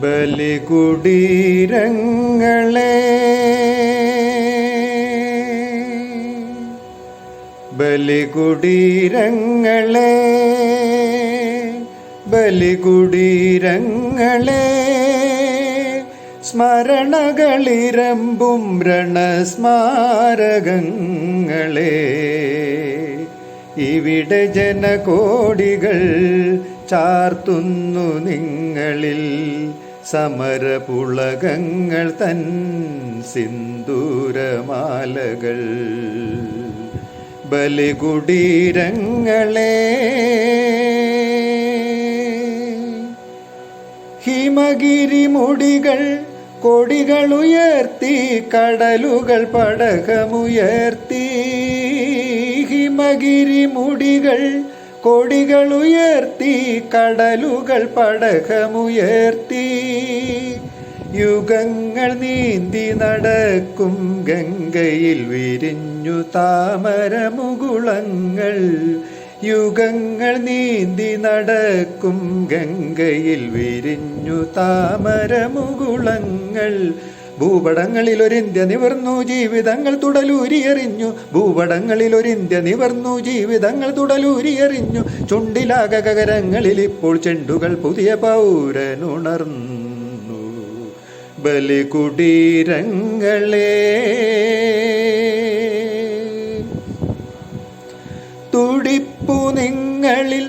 ബലികുടീരങ്ങളെ ബലികുടീരങ്ങളെ ബലികുടീരങ്ങളെ സ്മരണകളിരമ്പും രണസ്മാരകങ്ങളെ. ഇവിടെ ജനകോടികൾ ചാർത്തുന്നു നിങ്ങളിൽ. സമരപുളകങ്ങൾ തൻ സിന്ദൂരമാലകൾ. ബലികുടീരങ്ങളെ ഹിമഗിരിമുടികൾ കൊടികൾ ഉയർത്തി കടലുകൾ പടകമുയർത്തി ഹിമഗിരിമുടികൾ മുടികൾ കൊടികൾ ഉയർത്തി കടലുകൾ പടകമുയർത്തി. യുഗങ്ങൾ നീന്തി നടക്കും ഗംഗയിൽ വിരിഞ്ഞു താമരമുകുളങ്ങൾ. യുഗങ്ങൾ നീന്തി നടക്കും ഗംഗയിൽ വിരിഞ്ഞു താമരമുകുളങ്ങൾ. ഭൂപടങ്ങളിൽ ഒരു ഇന്ത്യ നിവർന്നു ജീവിതങ്ങൾ തുടലൂരിയെറിഞ്ഞു. ഭൂപടങ്ങളിൽ ഒരു ഇന്ത്യ നിവർന്നു ജീവിതങ്ങൾ തുടലൂരിയെറിഞ്ഞു. ചുണ്ടിലാകകരങ്ങളിൽ ഇപ്പോൾ ചെണ്ടുകൾ പുതിയ പൗരനുണർന്നു. ബലികുടീരങ്ങളെ തുടിപ്പു നിങ്ങളിൽ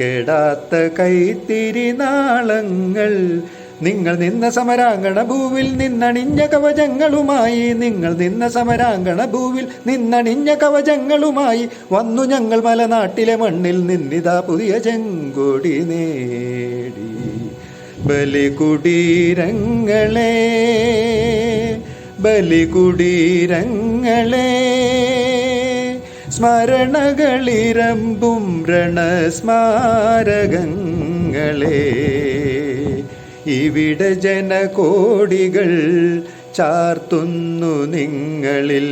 കെടാത്ത കൈത്തിരിനാളങ്ങൾ നിങ്ങൾ നിന്ന സമരാങ്കണ ഭൂവിൽ നിന്നണിഞ്ഞ കവചങ്ങളുമായി. നിങ്ങൾ നിന്ന സമരാങ്കണ ഭൂവിൽ നിന്നണിഞ്ഞ കവചങ്ങളുമായി. വന്നു ഞങ്ങൾ മലനാട്ടിലെ മണ്ണിൽ നിന്നിതാ പുതിയ ചെങ്കൊടി നേടി. ബലികുടീരങ്ങളെ ബലികുടീരങ്ങളെ സ്മരണകളിരമ്പും രണസ്മാരകങ്ങളെ. ഇവിടെ ജനകോടികൾ ചാർത്തുന്നു നിങ്ങളിൽ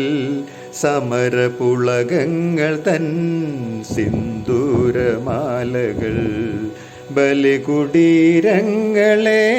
സമരപുളകങ്ങൾ തൻ സിന്ദൂരമാലകൾ. ബലികുടീരങ്ങളെ.